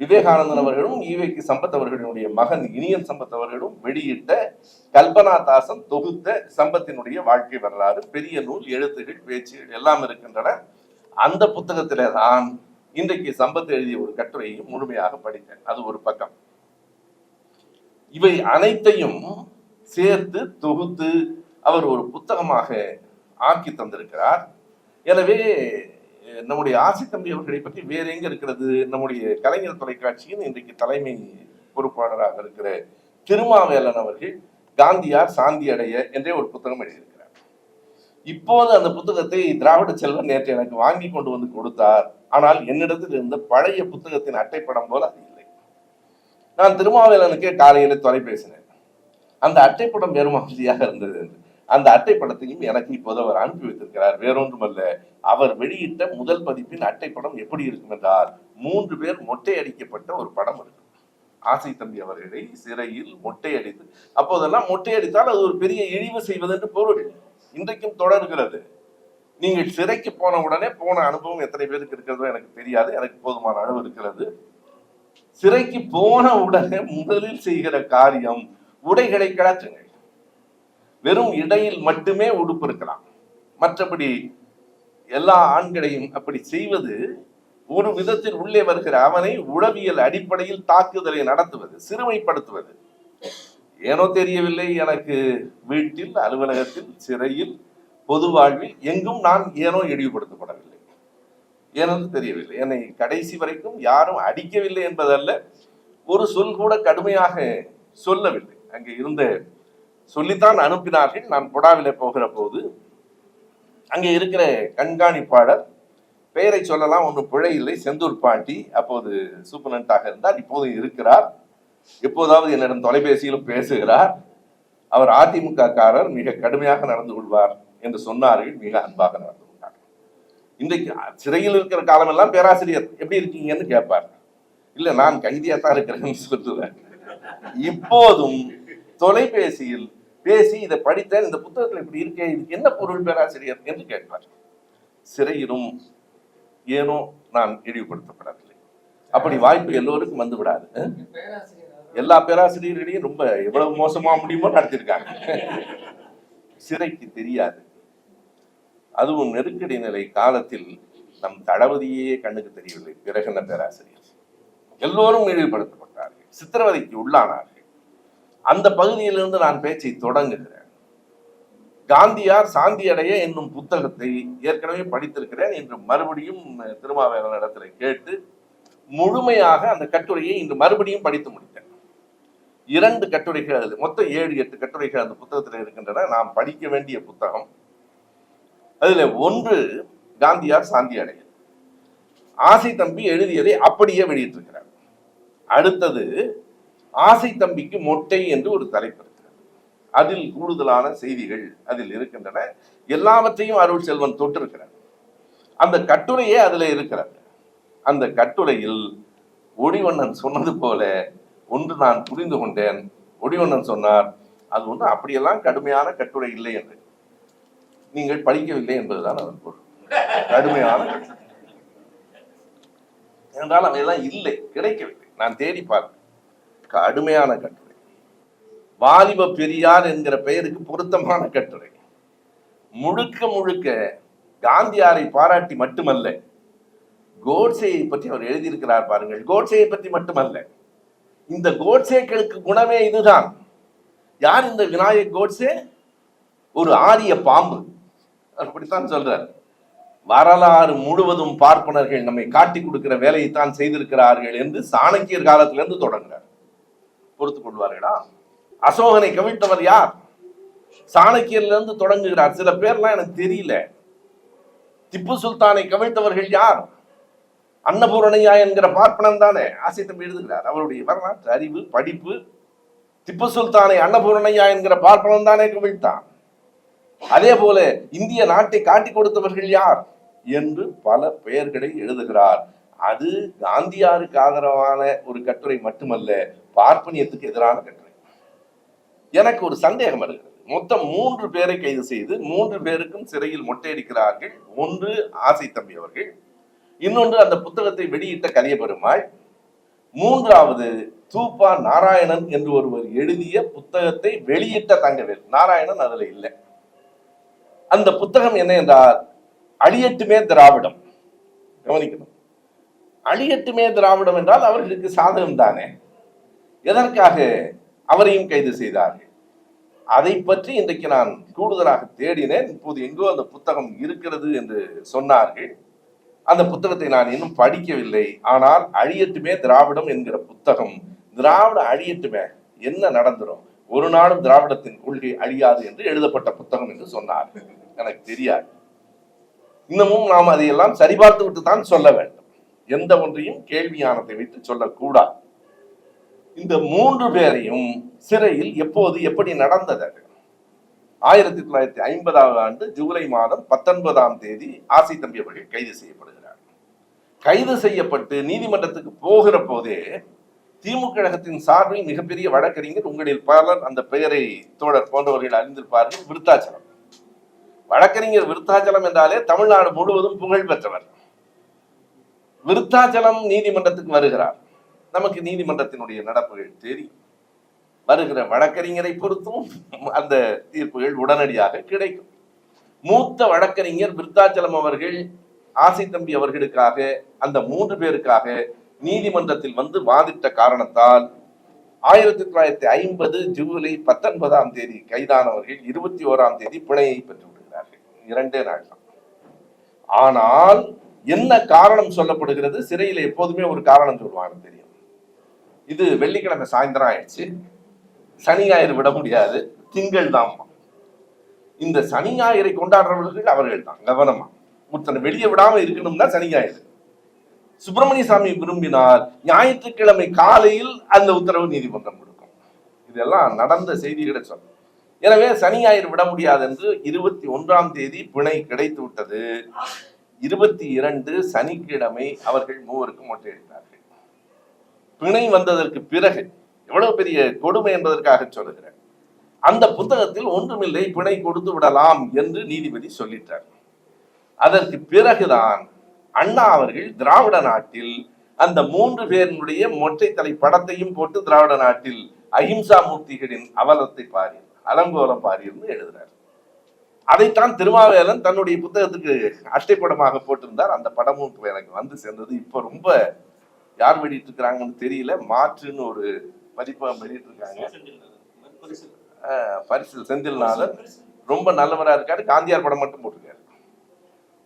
விவேகானந்தன் அவர்களும் ஈவேக்கு சம்பத் அவர்களுடைய மகன் இனியன் சம்பத் அவர்களும் வெளியிட்ட கல்பனா தாசன் தொகுத்த சம்பத்தினுடைய வாழ்க்கை வரலாறு பெரிய நூல் எழுத்துகள் பேச்சுகள் எல்லாம் இருக்கின்றன. அந்த புத்தகத்திலே தான் இன்றைக்கு சம்பத் எழுதிய ஒரு கட்டுரையும் முழுமையாக படித்தேன். அது ஒரு பக்கம். இவை அனைத்தையும் சேர்த்து தொகுத்து அவர் ஒரு புத்தகமாக ஆக்கி தந்திருக்கிறார். எனவே நம்முடைய ஆசி தம்பி அவர்களை பற்றி வேற எங்க இருக்கிறது? நம்முடைய கலைஞர் தொலைக்காட்சியின் இன்றைக்கு தலைமை பொறுப்பாளராக இருக்கிற திருமாவேலன் அவர்கள் காந்தியார் சாந்தி அடைய என்றே ஒரு புத்தகம் எழுதியிருக்கிறார். இப்போது அந்த புத்தகத்தை திராவிட செல்வன் நேற்று எனக்கு வாங்கி கொண்டு வந்து கொடுத்தார். ஆனால் என்னிடத்தில் இருந்த பழைய புத்தகத்தின் அட்டைப்படம் போல அது இல்லை. நான் திருமாவேலனுக்கே காலையில தொலைபேசினேன். அந்த அட்டைப்படம் வேறு மாதிரியாக இருந்தது என்று. அந்த அட்டைப்படத்தையும் எனக்கு இப்போது அவர் அனுப்பி வைத்திருக்கிறார் வேறொன்றுமல்ல அவர் வெளியிட்ட முதல் பதிப்பின் அட்டைப்படம் எப்படி இருக்கும் என்றால் மூன்று பேர் மொட்டை அடிக்கப்பட்ட ஒரு படம் இருக்கும். ஆசை தம்பி அவர்களை சிறையில் மொட்டை அடித்து அப்போதெல்லாம் மொட்டை அடித்தால் அது ஒரு பெரிய இழிவு செய்வது என்று பொருள். இன்றைக்கும் தொடர்கிறது. நீங்கள் சிறைக்கு போன உடனே போன அனுபவம் எத்தனை பேருக்கு இருக்கிறதோ எனக்கு தெரியாது. எனக்கு போதுமான அளவு இருக்கிறது. சிறைக்கு போன உடனே முதலில் செய்கிற காரியம் உடைகளை கிளற்றுங்கள் வெறும் இடையில் மட்டுமே உடுப்பு இருக்கலாம் மற்றபடி எல்லா ஆண்களையும் அப்படி செய்வது ஒரு விதத்தில் உள்ளே வருகிற அவனை உளவியல் அடிப்படையில் தாக்குதலை நடத்துவது சிறுமைப்படுத்துவது. ஏனோ தெரியவில்லை எனக்கு வீட்டில் அலுவலகத்தில் சிறையில் பொது வாழ்வில் எங்கும் நான் ஏனோ இழிவுபடுத்தப்படவில்லை. ஏனோ தெரியவில்லை. என்னை கடைசி வரைக்கும் யாரும் அடிக்கவில்லை என்பதல்ல ஒரு சொல் கூட கடுமையாக சொல்லவில்லை. அங்கே இருந்த சொல்லித்தான் அனுப்பினார்கள். நான் புடாவிலே போகிற போது அங்கே இருக்கிற கண்காணிப்பாளர் பெயரை சொல்லலாம் ஒன்றும் பிழை இல்லை. செந்தூர் பாண்டி அப்போது சூப்பரண்டாக இருந்தார். இப்போது இருக்கிறார். எப்போதாவது என்னிடம் தொலைபேசியிலும் பேசுகிறார். அவர் அதிமுக காரர் மிக கடுமையாக நடந்து கொள்வார் என்று சொன்னார்கள். மிக அன்பாக நடந்து கொண்டார். இன்றைக்கு சிறையில் இருக்கிற காலமெல்லாம் பேராசிரியர் எப்படி இருக்கீங்கன்னு கேட்பார். இல்லை நான் கைதியாக தான் இருக்கிறேன்னு சொல்லுவேன். இப்போதும் தொலைபேசியில் பேசி இதை படித்தேன் இந்த புத்தகத்தில் இப்படி இருக்கே இதுக்கு என்ன பொருள் பேராசிரியர் என்று கேட்பார். சிறையிலும் ஏனோ நான் இழிவுபடுத்தப்படவில்லை. அப்படி வாய்ப்பு எல்லோருக்கும் வந்து விடாது. எல்லா பேராசிரியர்களையும் ரொம்ப எவ்வளவு மோசமா முடியுமோ நடத்திருக்காங்க. சிறைக்கு தெரியாது. அதுவும் நெருக்கடி நிலை காலத்தில் நம் தளபதியே கண்ணுக்கு தெரியவில்லை. பிறகு என்ன பேராசிரியர்? எல்லோரும் இழிவுபடுத்தப்பட்டார்கள். சித்திரவதைக்கு உள்ளானார்கள். அந்த பகுதியிலிருந்து நான் பேச்சை தொடங்குகிறேன். காந்தியார் சாந்தி அடைய என்னும் புத்தகத்தை ஏற்கனவே படித்திருக்கிறேன் இன்று மறுபடியும் திருமாவேலன் இடத்துல கேட்டு முழுமையாக அந்த கட்டுரையை இன்று மறுபடியும் படித்து முடித்தேன். இரண்டு கட்டுரைகள் மொத்தம் ஏழு எட்டு கட்டுரைகள் அந்த புத்தகத்தில் இருக்கின்றன. நாம் படிக்க வேண்டிய புத்தகம். அதில் ஒன்று காந்தியார் சாந்தி அடைய ஆசை தம்பி எழுதியதை அப்படியே வெளியிட்டிருக்கிறார். அடுத்தது ஆசை தம்பிக்கு மொட்டை என்று ஒரு தலைப்பு இருக்கிறது அதில் கூடுதலான செய்திகள் அதில் இருக்கின்றன. எல்லாவற்றையும் அருள் செல்வன் தொட்டிருக்கிறார். அந்த கட்டுரையே அதுல இருக்கிறார். அந்த கட்டுரையில் ஒடிவண்ணன் சொன்னது போல ஒன்று நான் புரிந்து கொண்டேன். ஒடிவண்ணன் சொன்னார் அது ஒன்று அப்படியெல்லாம் கடுமையான கட்டுரை இல்லை என்று. நீங்கள் படிக்கவில்லை என்பதுதான் அதன் பொருள். கடுமையான கட்டுரை. என்றால் அவையெல்லாம் இல்லை கிடைக்கவில்லை. நான் தேடி பார்த்தேன் கடுமையான கட்டுரை. வாலிப பெரியார் என்கிற பெயருக்கு பொருத்தமான கட்டுரை. முழுக்க முழுக்க காந்தியாரை பாராட்டி மட்டுமல்ல கோட்சேயை பற்றி அவர் எழுதியிருக்கிறார் பாருங்கள். கோட்சேயை பற்றி மட்டுமல்ல இந்த கோட்சேக்களுக்கு குணமே இதுதான். யார் இந்த விநாயக் கோட்சே ஒரு ஆரிய பாம்பு. அப்படித்தான் சொல்றார். வரலாறு முழுவதும் பார்ப்பனர்கள் நம்மை காட்டி கொடுக்கிற வேலையைத்தான் செய்திருக்கிறார்கள் என்று சாணக்கியர் காலத்திலிருந்து தொடங்குறார். பொறுத்து கொள்வார்களா அசோகனை கவிழ்த்தவர் யார்? சாணக்கியர்ல இருந்து தொடங்குகிறார். சில பேர்லாம் எனக்கு தெரியல. திப்பு சுல்தானை கவிழ்த்தவர்கள் யார்? அன்னபூரணையா என்கிற பார்ப்பனம் தானே? ஆசை தம்பி எழுதுகிறார். அவருடைய வரலாற்று அறிவு படிப்பு திப்பு சுல்தானை அன்னபூரணையா என்கிற பார்ப்பனம் தானே கவிழ்த்தான். அதே போல இந்திய நாட்டை காட்டி கொடுத்தவர்கள் யார்? என்று பல பெயர்களை எழுதுகிறார். அது காந்தியாருக்கு ஆதரவான ஒரு கட்டுரை மட்டுமல்ல பார்ப்பனியத்துக்கு எதிரான கட்டுரை எனக்கு ஒரு சந்தேகம் வருகிறது. மொத்தம் மூன்று பேரை கைது செய்து மூன்று பேருக்கும் சிறையில் மொட்டையடிக்கிறார்கள் ஒன்று ஆசை தம்பி அவர்கள். இன்னொன்று அந்த புத்தகத்தை வெளியிட்ட கலியபெருமாள். மூன்றாவது தூப்பா நாராயணன் என்று ஒருவர் எழுதிய புத்தகத்தை வெளியிட்ட தங்கவேல். நாராயணன் அதுல இல்லை. அந்த புத்தகம் என்ன என்றால் அழியட்டுமே திராவிடம். கவனிக்கணும். அழியட்டுமே திராவிடம் என்றால் அவர்களுக்கு சாதகம் தானே எதற்காக அவரையும் கைது செய்தார்கள்? அதை பற்றி இன்றைக்கு நான் கூடுதலாக தேடினேன். இப்போது எங்கோ அந்த புத்தகம் இருக்கிறது என்று சொன்னார்கள். அந்த புத்தகத்தை நான் இன்னும் படிக்கவில்லை. ஆனால் அழியட்டுமே திராவிடம் என்கிற புத்தகம். திராவிட அழியட்டுமே என்ன நடந்துரும்? ஒரு நாளும் திராவிடத்தின் கொள்கை அழியாது என்று எழுதப்பட்ட புத்தகம் என்று சொன்னார். எனக்கு தெரியாது. இன்னமும் நாம் அதையெல்லாம் சரிபார்த்து விட்டு தான் சொல்ல வேண்டும். எந்த ஒன்றையும் கேள்வியானதை வைத்து சொல்லக்கூடாது. இந்த மூன்று பேரையும் சிறையில் எப்போது எப்படி நடந்தது? அது? ஆயிரத்தி தொள்ளாயிரத்தி ஐம்பதாவது ஆண்டு ஜூலை மாதம் பத்தொன்பதாம் தேதி ஆசை தம்பி அவர்கள் கைது செய்யப்படுகிறார். கைது செய்யப்பட்டு நீதிமன்றத்துக்கு போகிற போதே திமுக கழகத்தின் சார்பில் மிகப்பெரிய வழக்கறிஞர் உங்களில் பலர் அந்த பெயரை தோழர் போன்றவர்கள் அறிந்திருப்பார்கள் விருத்தாச்சலம். வழக்கறிஞர் விருத்தாச்சலம் என்றாலே தமிழ்நாடு முழுவதும் புகழ் பெற்றவர் விருத்தாச்சலம் நீதிமன்றத்துக்கு வருகிறார். நமக்கு நீதிமன்றத்தினுடைய நடப்புகள் தெரியும். வருகிற வழக்கறிஞரை பொறுத்தும் அந்த தீர்ப்புகள் உடனடியாக கிடைக்கும். மூத்த வழக்கறிஞர் விருத்தாச்சலம் அவர்கள் ஆசை தம்பி அவர்களுக்காக அந்த மூன்று பேருக்காக நீதிமன்றத்தில் வந்து வாதிட்ட காரணத்தால் ஆயிரத்தி தொள்ளாயிரத்தி ஐம்பது ஜூலை பத்தொன்பதாம் தேதி கைதானவர்கள் இருபத்தி ஓராம் தேதி பிணையை பெற்று விடுகிறார்கள். இரண்டே நாள் ஆனால் என்ன காரணம் சொல்லப்படுகிறது? சிறையில் எப்போதுமே ஒரு காரணம் சொல்லுவாங்க தெரியும்? இது வெள்ளிக்கிழமை சாயந்தரம் ஆயிடுச்சு. சனி ஞாயிறு விட முடியாது. திங்கள் தான். இந்த சனி ஞாயிறை கொண்டாடுறவர்கள் அவர்கள் தான். கவனமா. ஒருத்தனை வெளியே விடாம இருக்கணும்னா சனி ஞாயிறு. சுப்பிரமணிய சாமி விரும்பினால் ஞாயிற்றுக்கிழமை காலையில் அந்த உத்தரவு நீதிமன்றம் கொடுக்கும். இதெல்லாம் நடந்த செய்திகளை சொல்லும் எனவே சனி ஞாயிறு விட முடியாது என்று இருபத்தி ஒன்றாம் தேதி பிணை கிடைத்து விட்டது. இருபத்தி இரண்டு சனிக்கிழமை அவர்கள் மூவருக்கும் மொட்டையடித்தார்கள் பிணை வந்ததற்கு பிறகு எவ்வளவு பெரிய கொடுமை என்பதற்காக சொல்லுகிறேன். அந்த புத்தகத்தில் ஒன்றுமில்லை பிணை கொடுத்து விடலாம் என்று நீதிபதி சொல்லிட்டார். அதற்கு பிறகுதான் அண்ணா அவர்கள் திராவிட நாட்டில் அந்த மூன்று பேரினுடைய மொட்டை தலை படத்தையும் போட்டு திராவிட நாட்டில் அஹிம்சா மூர்த்திகளின் அவலத்தை பாரி அலங்கோலம் பாரீர்னு எழுதுறார். அதைத்தான் திருமாவேலன் தன்னுடைய புத்தகத்துக்கு அஷ்டைப்படமாக போட்டிருந்தார். அந்த படமும் எனக்கு வந்து சேர்ந்தது. இப்போ ரொம்ப யார் வெளியிட்டு இருக்கிறாங்கன்னு தெரியல. மாற்றுன்னு ஒரு மதிப்பகம் வெளியிட்டு இருக்காங்க. பரிசில் செந்தில்நாதன் ரொம்ப நல்லவராக இருக்காரு. காந்தியார் படம் மட்டும் போட்டிருக்காரு.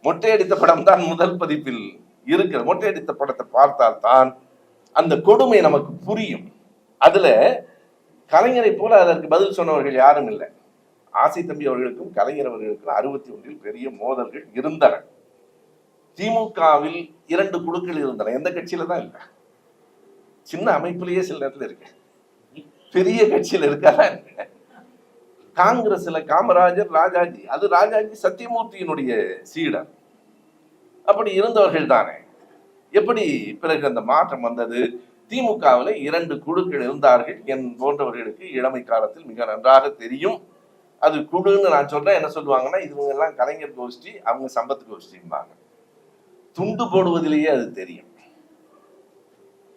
மொட்டையடித்த படம் தான் முதல் பதிப்பில் இருக்கிற மொட்டையடித்த படத்தை பார்த்தால் தான் அந்த கொடுமை நமக்கு புரியும். அதுல கலைஞரை போல அதற்கு பதில் சொன்னவர்கள் யாரும் இல்லை. ஆசை தம்பி அவர்களுக்கும் கலைஞர் அவர்களுக்கும் அறுபத்தி ஒன்றில் பெரிய மோதல்கள் இருந்தன. திமுகவில் இரண்டு குழுக்கள் இருந்தன. எந்த கட்சியில தான் இல்லை. சின்ன அமைப்பிலேயே சில நேரத்தில் இருக்கு. பெரிய கட்சியில இருக்காதா என்ன? காங்கிரஸ்ல காமராஜர் ராஜாஜி. அது ராஜாஜி சத்தியமூர்த்தியினுடைய சீடர் அப்படி இருந்தவர்கள் தானே. எப்படி பிறகு அந்த மாற்றம் வந்தது? திமுகவில் இரண்டு குழுக்கள் இருந்தார்கள். என் போன்றவர்களுக்கு இளமை காலத்தில் மிக நன்றாக தெரியும். அது குழுன்னு நான் சொல்றேன் என்ன சொல்லுவாங்கன்னா இவங்க எல்லாம் கலைஞர் கோஷ்டி அவங்க சம்பத் கோஷ்டிம்பாங்க. துண்டு போடுவதிலேயே அது தெரியும்.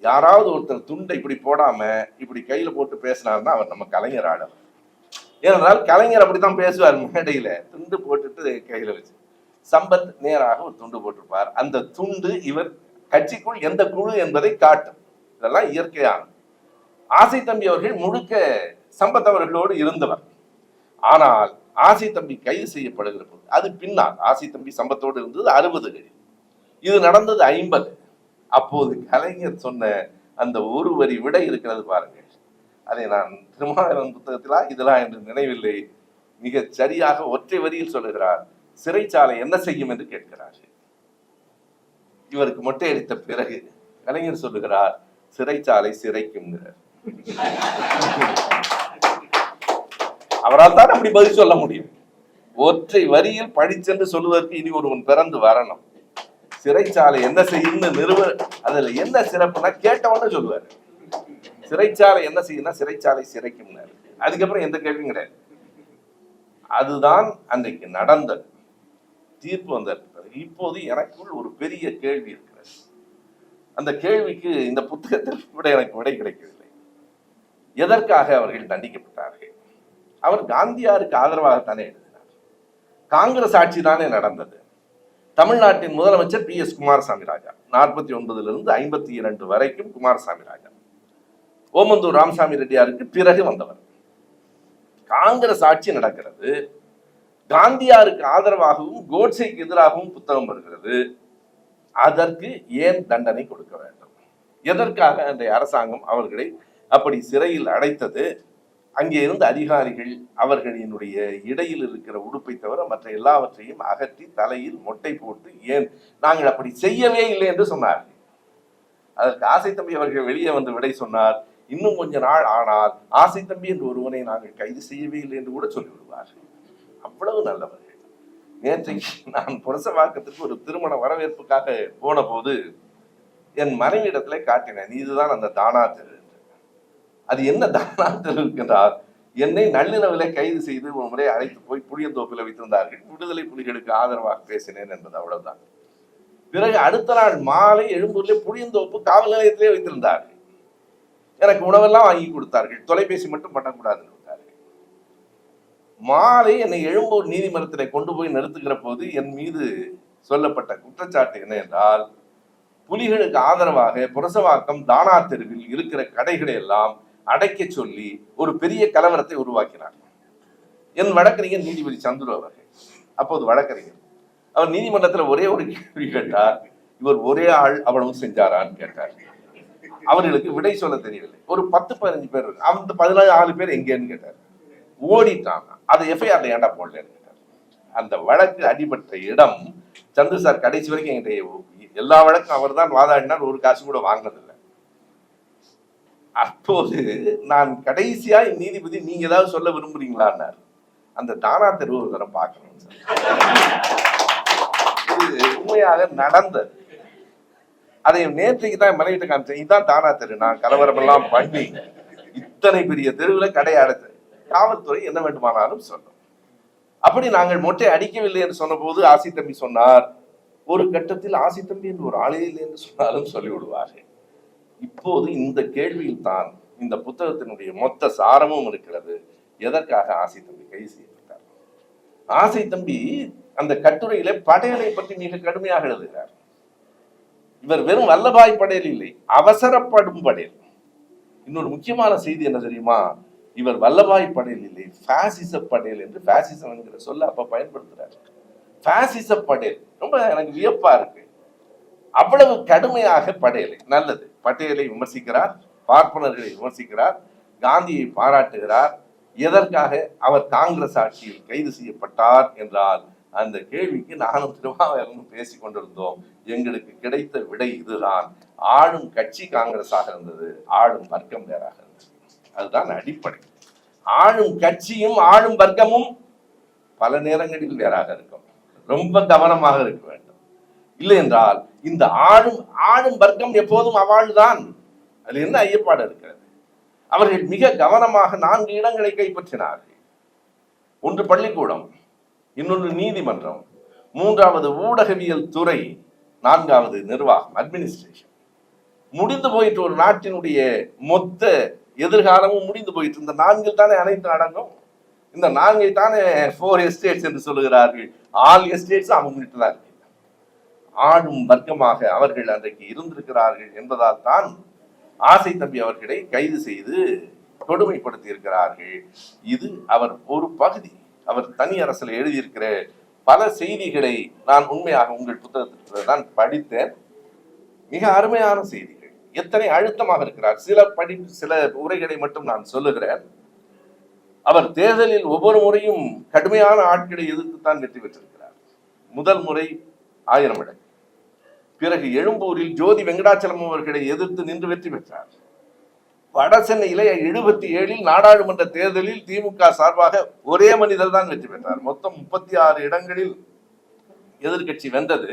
யாராவது ஒருத்தர் துண்டை இப்படி போடாம இப்படி கையில போட்டு பேசினார்னா அவர் நம்ம கலைஞர் ஆடல் ஏனென்றால் கலைஞர் அப்படித்தான் பேசுவார் மேடையில. துண்டு போட்டுட்டு கையில வச்சு. சம்பத் நேராக ஒரு துண்டு போட்டிருப்பார். அந்த துண்டு இவர் கட்சிக்குள் எந்த குழு என்பதை காட்டும். இதெல்லாம் இயற்கையானது ஆசை தம்பி அவர்கள் முழுக்க சம்பத் அவர்களோடு இருந்தவர். ஆனால் ஆசை தம்பி கைது செய்யப்படுகிற போது அது பின்னால் ஆசை தம்பி சம்பத்தோடு இருந்தது அறுபதுகளில். இது நடந்தது ஐம்பது. அப்போது கலைஞர் சொன்ன அந்த ஒரு வரி விடை இருக்கிறது பாருங்க. அதை நான் திருமாவளவன் புத்தகத்திலா இதெல்லாம் என்று நினைவில்லை. மிக சரியாக ஒற்றை வரியில் சொல்லுகிறார் சிறைச்சாலை என்ன செய்யும் என்று கேட்கிறார் இவருக்கு மொட்டை அடித்த பிறகு கலைஞர் சொல்லுகிறார் சிறைச்சாலை சிறைக்கும் அவரால் தான் அப்படி பதில் சொல்ல முடியும். ஒற்றை வரியில் படிச்சென்று சொல்லுவதற்கு இனி ஒருவன் பிறந்து வரணும். சிறைச்சாலை என்ன செய்யும்னு நிறுவ அதுல என்ன சிறப்புனா கேட்டவன சொல்லுவாரு. சிறைச்சாலை என்ன செய்யும்னா சிறைச்சாலை சிறைக்கும்னாரு. அதுக்கப்புறம் எந்த கேள்வியும் கிடையாது. அதுதான் அன்றைக்கு நடந்தது தீர்ப்பு வந்த இப்போது எனக்குள் ஒரு பெரிய கேள்வி இருக்கிறது. அந்த கேள்விக்கு இந்த புத்தகத்தில் கூட எனக்கு விடை கிடைக்கவில்லை. எதற்காக அவர்கள் தண்டிக்கப்பட்டார்கள்? அவர் காந்தியாருக்கு ஆதரவாகத்தானே எழுதினார். காங்கிரஸ் ஆட்சி தானே நடந்தது. தமிழ்நாட்டின் முதலமைச்சர் பி எஸ் குமாரசாமி ராஜா. நாற்பத்தி ஒன்பதுலேருந்து ஐம்பத்தி இரண்டு வரைக்கும் குமாரசாமி ராஜா. ஓமந்தூர் ராமசாமி ரெட்டியாருக்கு பிறகு வந்தவர். காங்கிரஸ் ஆட்சி நடக்கிறது. காந்தியாருக்கு ஆதரவாகவும் கோட்சேக்கு எதிராகவும் புத்தகம் வருகிறது அதற்கு ஏன் தண்டனை கொடுக்க வேண்டும்? எதற்காக அந்த அரசாங்கம் அவர்களை அப்படி சிறையில் அடைத்தது? அங்கே இருந்த அதிகாரிகள் அவர்களினுடைய இடையில் இருக்கிற உடுப்பை தவிர மற்ற எல்லாவற்றையும் அகற்றி தலையில் மொட்டை போட்டு ஏன் நாங்கள் அப்படி செய்யவே இல்லை என்று சொன்னார்கள். அதற்கு ஆசை தம்பி அவர்கள் வெளியே வந்து விடை சொன்னார். இன்னும் கொஞ்ச நாள் ஆனால் ஆசை தம்பி என்று ஒருவனை நாங்கள் கைது செய்யவே இல்லை என்று கூட சொல்லிவிடுவார்கள். அவ்வளவு நல்லவர்கள். நேற்றைக்கு நான் புரசவாக்கத்துக்கு ஒரு திருமண வரவேற்புக்காக போன போது என் மனைவியிடத்திலே காட்டினேன் இதுதான் அந்த தானா தெரு அது என்ன தானா இருக்கின்றால் என்னை நள்ளிரவிலே கைது செய்து ஒரு முறை அழைத்து போய் புளியந்தோப்பில் வைத்திருந்தார்கள். விடுதலை புலிகளுக்கு ஆதரவாக பேசினேன் என்பது அவ்வளவுதான். பிறகு அடுத்த நாள் மாலை எழும்பூர்ல புளியந்தோப்பு காவல் நிலையத்திலே வைத்திருந்தார்கள். எனக்கு உணவெல்லாம் வாங்கி கொடுத்தார்கள். தொலைபேசி மட்டும் பண்ணக்கூடாதுன்னு மாலை என்னை எழும்பூர் நீதிமன்றத்திலே கொண்டு போய் நிறுத்துகிற போது என் மீது சொல்லப்பட்ட குற்றச்சாட்டு என்ன என்றால் புலிகளுக்கு ஆதரவாக புரசவாக்கம் தானா தெருவில் இருக்கிற கடைகளை எல்லாம் அடைக்க சொல்லி ஒரு பெரிய கலவரத்தை உருவாக்கினார். என் வழக்கறிஞர் நீதிபதி சந்துரு அவர்கள். அப்போது வழக்கறிஞர் அவர் நீதிமன்றத்தில் ஒரே ஒரு கேள்வி கேட்டார். இவர் ஒரே ஆள் அவ்வளவு செஞ்சாரான்னு கேட்டார். அவர்களுக்கு விடை சொல்ல தெரியவில்லை. ஒரு பத்து பதினஞ்சு பேர் இருக்கு. அந்த பதினாலு ஆறு பேர் எங்கேன்னு கேட்டார். ஓடிட்டாங்க. அதை எஃப்ஐஆர்ல ஏன்டா போடலன்னு கேட்டார். அந்த வழக்கு அடிபட்ட இடம் சந்திர சார் கடைசி வரைக்கும் என்கிட்ட எல்லா வழக்கும் அவர் தான் வாதாடினார் ஒரு காசு கூட வாங்கினதில்லை. அப்போது நான் கடைசியா நீதிபதி நீங்க ஏதாவது சொல்ல விரும்புறீங்களான்னார். அந்த தானா தெருவு ஒரு தரம் பார்க்கணும் இது உண்மையாக நடந்தது. அதை நேற்றைக்கு தான் மனைவிட்ட காமிச்சேன். இதுதான் தானா தெரு. நான் கலவரம் எல்லாம் பண்ணி இத்தனை பெரிய தெருவில் கடை அடைத்தேன். காவல்துறை என்ன வேண்டுமானாலும் சொல்லும் அப்படி நாங்கள் மொட்டை அடிக்கவில்லை என்று சொன்னபோது ஆசி தம்பி சொன்னார் ஒரு கட்டத்தில் ஆசி தம்பி என்று ஒரு ஆளே இல்லை என்று சொன்னாலும் சொல்லிவிடுவார்கள். இப்போது இந்த கேள்வியில் தான் இந்த புத்தகத்தினுடைய மொத்த சாரமும் இருக்கிறது. எதற்காக ஆசை தம்பி கைது செய்யப்பட்டார் ஆசை தம்பி அந்த கட்டுரையில படையலை பற்றி மிக கடுமையாக எழுதுகிறார். இவர் வெறும் வல்லபாய் படையல் இல்லை அவசரப்படும் படையல். இன்னொரு முக்கியமான செய்தி என்ன தெரியுமா? இவர் வல்லபாய் படையல் இல்லை ஃபேசிச படையல் என்று பாசிசம் என்கிற சொல்ல அப்ப பயன்படுத்துறாரு. ஃபேசிச படேல் ரொம்ப எனக்கு வியப்பா இருக்கு. அவ்வளவு கடுமையாக படையலை நல்லது. பட்டேலை விமர்சிக்கிறார் பார்ப்பனர்களை விமர்சிக்கிறார் காந்தியை பாராட்டுகிறார். எதற்காக? அவர் காங்கிரஸ் ஆட்சியில் கைது செய்யப்பட்டார் என்றால் அந்த கேள்விக்கு நானும் திருமாவளவனும் பேசிக் கொண்டிருந்தோம். எங்களுக்கு கிடைத்த விடை இதுதான். ஆளும் கட்சி காங்கிரஸாக இருந்தது ஆளும் வர்க்கம் வேறாக இருந்தது. அதுதான் அடிப்படை. ஆளும் கட்சியும் ஆளும் வர்க்கமும் பல நேரங்களில் வேறாக இருக்கும். ரொம்ப கவனமாக இருக்க வேண்டும். இல்லை என்றால் இந்த ஆளும் ஆளும் வர்க்கம் எப்போதும் அவாழ்தான் அதில் என்ன ஐயப்பாடு இருக்கிறது? அவர்கள் மிக கவனமாக நான்கு இடங்களை கைப்பற்றினார்கள். ஒன்று பள்ளிக்கூடம் இன்னொன்று நீதிமன்றம் மூன்றாவது ஊடகவியல் துறை நான்காவது நிர்வாகம் அட்மினிஸ்ட்ரேஷன் முடிந்து போயிட்டு ஒரு நாட்டினுடைய மொத்த எதிர்காலமும் முடிந்து போயிட்டு இந்த நான்கில் தானே அனைத்து அடங்கும்? இந்த நான்கை தானே ஃபோர் எஸ்டேட்ஸ் என்று சொல்லுகிறார்கள். ஆல் எஸ்டேட்ஸ் அவங்ககிட்ட தான் ஆளும் வர்க்கமாக அவர்கள் அன்றைக்கு இருந்திருக்கிறார்கள் என்பதால் தான் ஆசை தம்பி அவர்களை கைது செய்து கொடுமைப்படுத்தி இருக்கிறார்கள் இது அவர் ஒரு பகுதி. அவர் தனி அரசில் எழுதியிருக்கிற பல செய்திகளை நான் உண்மையாக உங்கள் புத்தகத்தில் தான் படித்தேன். மிக அருமையான செய்திகள். எத்தனை அழுத்தமாக இருக்கிறார். சில படி சில உரைகளை மட்டும் நான் சொல்லுகிறேன். அவர் தேர்தலில் ஒவ்வொரு முறையும் கடுமையான ஆட்களை எதிர்த்து தான் வெற்றி பெற்றிருக்கிறார். முதல் முறை ஆயிரம் இடங்கள் பிறகு எழும்பூரில் ஜோதி வெங்கடாச்சலம் அவர்களை எதிர்த்து நின்று வெற்றி பெற்றார். வட சென்னையில எழுபத்தி ஏழில் நாடாளுமன்ற தேர்தலில் திமுக சார்பாக ஒரே மனிதர் தான் வெற்றி பெற்றார். மொத்தம் முப்பத்தி ஆறு இடங்களில் எதிர்க்கட்சி வென்றது.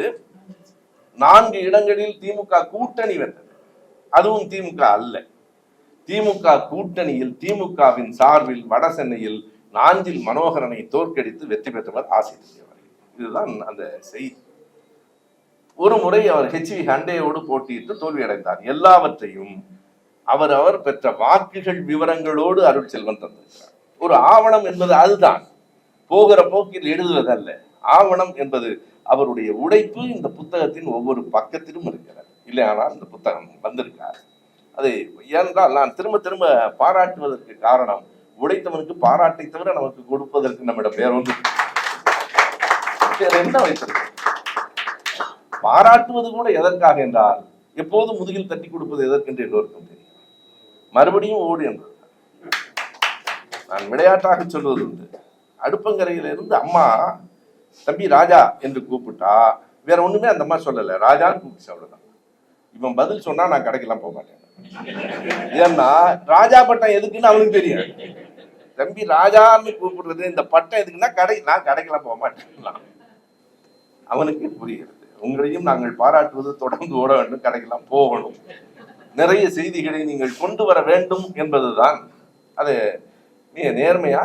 நான்கு இடங்களில் திமுக கூட்டணி வென்றது. அதுவும் திமுக அல்ல. திமுக கூட்டணியில் திமுகவின் சார்பில் வட சென்னையில் நாஞ்சில் மனோகரனை தோற்கடித்து வெற்றி பெற்றவர் ஆசிரியர் இதுதான் அந்த செய்தி. ஒரு முறை அவர் ஹெச்வி ஹண்டேயோடு போட்டியிட்டு தோல்வியடைந்தார். எல்லாவற்றையும் அவர் அவர் பெற்ற வாக்குகள் விவரங்களோடு அருள் செல்வன் தந்திருக்கிறார். ஒரு ஆவணம் என்பது அதுதான். போகிற போக்கில் எழுதுவதல்ல. ஆவணம் என்பது அவருடைய உடைப்பு. இந்த புத்தகத்தின் ஒவ்வொரு பக்கத்திலும் இருக்கிறது. இல்லையானால் இந்த புத்தகம் வந்திருக்கார் அது ஏனென்றால் நான் திரும்ப திரும்ப பாராட்டுவதற்கு காரணம் உடைத்தவனுக்கு பாராட்டை தவிர நமக்கு கொடுப்பதற்கு நம்மிடம் வேற ஒன்று வேற என்ன வைத்திருக்கோம் பாராட்டுவது கூட எதற்காக என்றால் எப்போதும் முதுகில் தட்டி கொடுப்பது எதற்கென்று எல்லோருக்கும் தெரியும். மறுபடியும் ஓடு என்று நான் விளையாட்டாக சொல்வது உண்டு. அடுப்பங்கரையிலிருந்து அம்மா தம்பி ராஜா என்று கூப்பிட்டா வேற ஒண்ணுமே அந்த அம்மா சொல்லல. ராஜான்னு கூப்பிட்டு அவ்வளவுதான். இவன் பதில் சொன்னா நான் கடைக்கெல்லாம் போக மாட்டேன். ஏன்னா ராஜா பட்டம் எதுக்குன்னு அவனுக்கு தெரியும் தம்பி ராஜான்னு கூப்பிடுறது இந்த பட்டம் எதுக்குன்னா கடை நான் கடைக்கெல்லாம் போக மாட்டேன் அவனுக்கு புரிகிறது உங்களையும் நாங்கள் பாராட்டுவது தொடர்ந்து ஓட வேண்டும் கடைக்கெல்லாம் போகணும். நிறைய செய்திகளை நீங்கள் கொண்டு வர வேண்டும் என்பதுதான். அது மிக நேர்மையா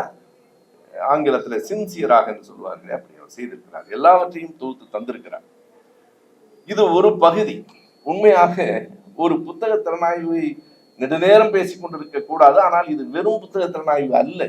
ஆங்கிலத்தில் சின்சியராக என்று சொல்வார்களே அப்படி அவர் செய்திருக்கிறார். எல்லாவற்றையும் தொகுத்து தந்திருக்கிறார். இது ஒரு பகுதி. உண்மையாக ஒரு புத்தக திறனாய்வை நெடுநேரம் பேசிக் கொண்டிருக்க கூடாது ஆனால் இது வெறும் புத்தக திறனாய்வு அல்ல.